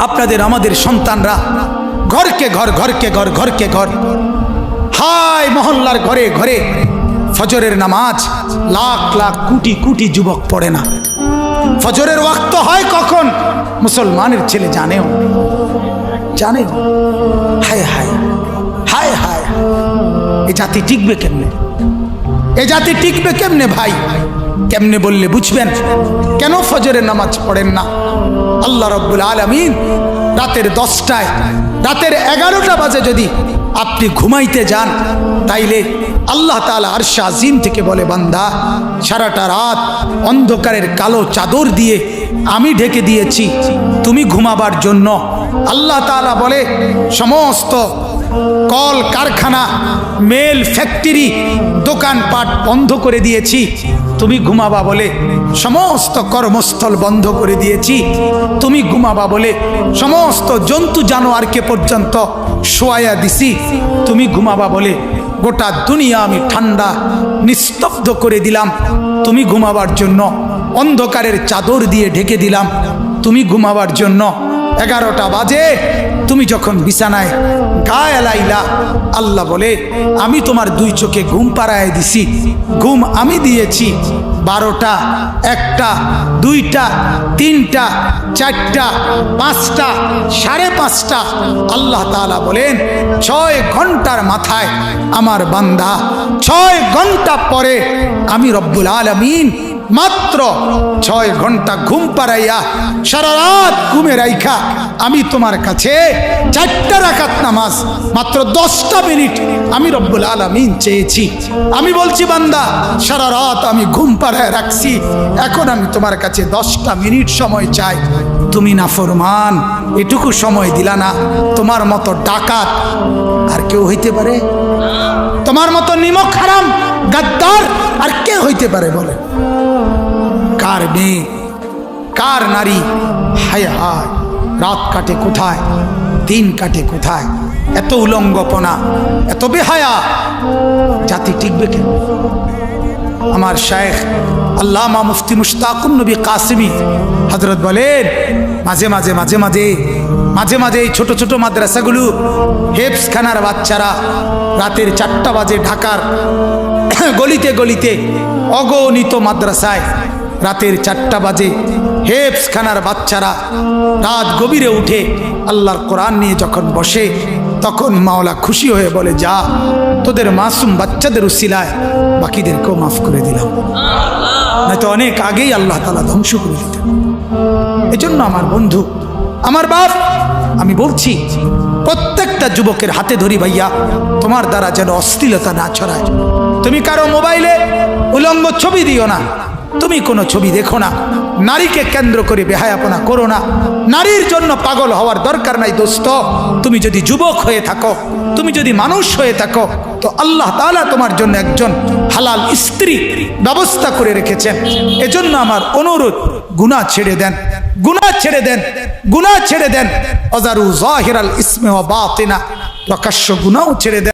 আপনাদের, আমাদের সন্তানরা ঘরকে ঘর ঘরকে ঘর ঘরকে ঘর। হাই মহল্লার ঘরে ঘরে ফজরের নামাজ, লাখ লাখ, কোটি কোটি যুবক পড়ে না। ফজরের ওয়াক্ত হয় কখন? মুসলমানের ছেলে জানেও জানে হায় হায় হায় হায় এ জাতি টিকবে কেমনে? এ জাতি টিকবে কেমনে ভাই ভাই? কেমনে বললে বুঝবেন? কেন ফজরের নামাজ পড়েন না? আল্লাহ রব্বুল আলমিন রাতের দশটায়, রাতের এগারোটা বাজে যদি আপনি ঘুমাইতে যান, তাইলে আল্লাহ তালা আর আজিম থেকে বলে, বান্দা, সারাটা রাত অন্ধকারের কালো চাদর দিয়ে আমি ঢেকে দিয়েছি, তুমি ঘুমাবার জন্য। আল্লাহ তালা বলে, সমস্ত কল কারখানা মেল ফ্যাক্টরি, দোকানপাট বন্ধ করে দিয়েছি। তুমি ঘুমাবা বলে সমস্ত কর্মস্থল বন্ধ করে দিয়েছি। তুমি ঘুমাবা বলে সমস্ত জন্তু জানোয়ারকে পর্যন্ত শোয়াইয়া দিছি। তুমি ঘুমাবা বলে গোটা দুনিয়া আমি ঠান্ডা, নিস্তব্ধ করে দিলাম। তুমি ঘুমাবার জন্য অন্ধকারের চাদর দিয়ে ঢেকে দিলাম। তুমি ঘুমাবার জন্য এগারোটা বাজে। তুমি যখন বিছানায় গা এলাইলা, আল্লাহ বলে, আমি তোমার দুই চোখে ঘুম পাড়ায় দিছি। ঘুম আমি দিয়েছি। বারোটা, একটা, দুইটা, তিনটা, চারটা, পাঁচটা, সাড়ে পাঁচটা। আল্লাহ তাআলা বলেন, ছয় ঘণ্টার মাথায় আমার বান্দা, ছয় ঘণ্টা পরে আমি রব্বুল আলমিন মাত্র ছয় ঘণ্টা ঘুম পাড়াইয়া সারা রাত ঘুমে রাইখা আমি তোমার কাছে চারটা রাখাত নামাজ, মাত্র দশটা মিনিট আমি রব্বুল আলমিন চেয়েছি। আমি বলছি, বান্দা, সারা রাত আমি ঘুম পাড়ায় রাখছি। এখন আমি তোমার কাছে দশটা মিনিট সময় চাই। তুমি না ফরমান, এটুকু সময় দিলা না। তোমার মতো ডাকাত আর কেউ হইতে পারে? তোমার মতো নিমক হারাম, গাদ্দার আর কে হইতে পারে বলে? কার মেয়ে, কার নারী? হায় হায়, রাত কাটে কোথায়, দিন কাটে কোথায়? এত উলঙ্গপনা, এত বেহায়া। জাতি টিকবে কেন? আমার শেখ আল্লামা মুফতি মুশতাকুন নবী কাসিমি হজরত বলেন, মাঝে মাঝে মাঝে মাঝে মাঝে মাঝে এই ছোট ছোট মাদ্রাসাগুলো হেপস খানার বাচ্চারা রাতের চারটা বাজে ঢাকার গলিতে গলিতে অগণিত মাদ্রাসায় রাতের চারটা বাজে হেপস খানার বাচ্চারা রাত গভীরে উঠে আল্লাহর কোরআন নিয়ে যখন বসে তখন মাওলা খুশি হয়ে বলে, যা, তোদের মাসুম বাচ্চাদের উসিলায়, বাকিদেরকেও মাফ করে দিলাম। নয়তো অনেক আগেই আল্লাহ তালা ধ্বংস করে দিতেন। এজন্য আমার বন্ধু, আমার বাপ, আমি বলছি, প্রত্যেকটা যুবকের হাতে ধরি ভাইয়া, তোমার দ্বারা যেন অশ্লীলতা না ছড়ায়। তুমি কারও মোবাইলে উলঙ্গ ছবি দিও না। তুমি কোনো ছবি দেখো না। নারীকে কেন্দ্র করে বেহায়াপনা করো না। নারীর জন্য পাগল হওয়ার দরকার নাই দোস্ত। তুমি যদি যুবক হয়ে থাকো, তুমি যদি মানুষ হয়ে থাকো, তো আল্লাহ তাআলা তোমার জন্য একজন হালাল স্ত্রী ব্যবস্থা করে রেখেছেন। এজন্য আমার অনুরোধ, গুনাহ ছেড়ে দেন। গুনাহ ছেড়ে দেন, গুনাহ ছেড়ে দেন। অজারু জাহিরাল ইসমে বাতিনা। প্রকাশ্য গুনাহও ছেড়ে দেন।